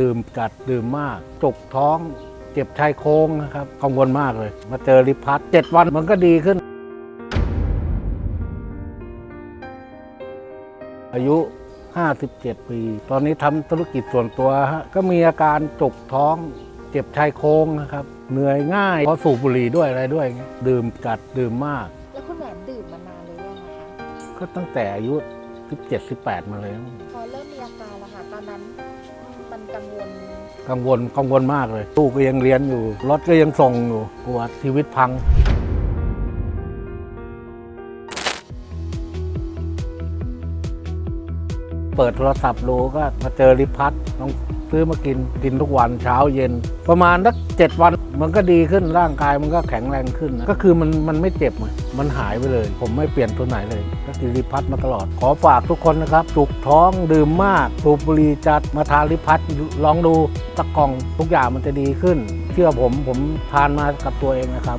ดื่มจัดดื่มมากจุกท้อง เจ็บชายโครงนะครับกังวลมากเลย มาเจอริพัทเจ็ดวันมันก็ดีขึ้น อายุ 57 ปี ตอนนี้ทำธุรกิจส่วนตัวฮะก็มีอาการจุกท้อง เจ็บชายโครงนะครับ เหนื่อยง่ายเพราะสูบบุหรี่ด้วยอะไรด้วยไงดื่มจัดดื่มมาก แล้วคุณแหวนดื่มมานานหรือยังอะคะก็ตั้งแต่อายุ 17 18 มาเลย พอเริ่มมีอาการแล้วค่ะตอนนั้น มันกังวล กังวลกังวลมากเลยลูกก็ยังเรียนอยู่รถก็ยังส่งอยู่กลัวชีวิตพังเปิดโทรศัพท์ดูก็มาเจอริพัตต้อง ซื้อมากินกินทุกวันเช้าเย็น ประมาณสักเจ็ดวันมันก็ดีขึ้นร่างกายมันก็แข็งแรงขึ้น ก็คือมันมันไม่เจ็บมันหายไปเลย ผมไม่เปลี่ยนตัวไหนเลยก็กินริพัทมาตลอด ขอฝากทุกคนนะครับจุกท้องดื่มมากสูบบุหรี่จัดมาทานริพัทลองดูตะกล่องทุกอย่างมันจะดีขึ้น เชื่อผมผมทานมากับตัวเองนะครับ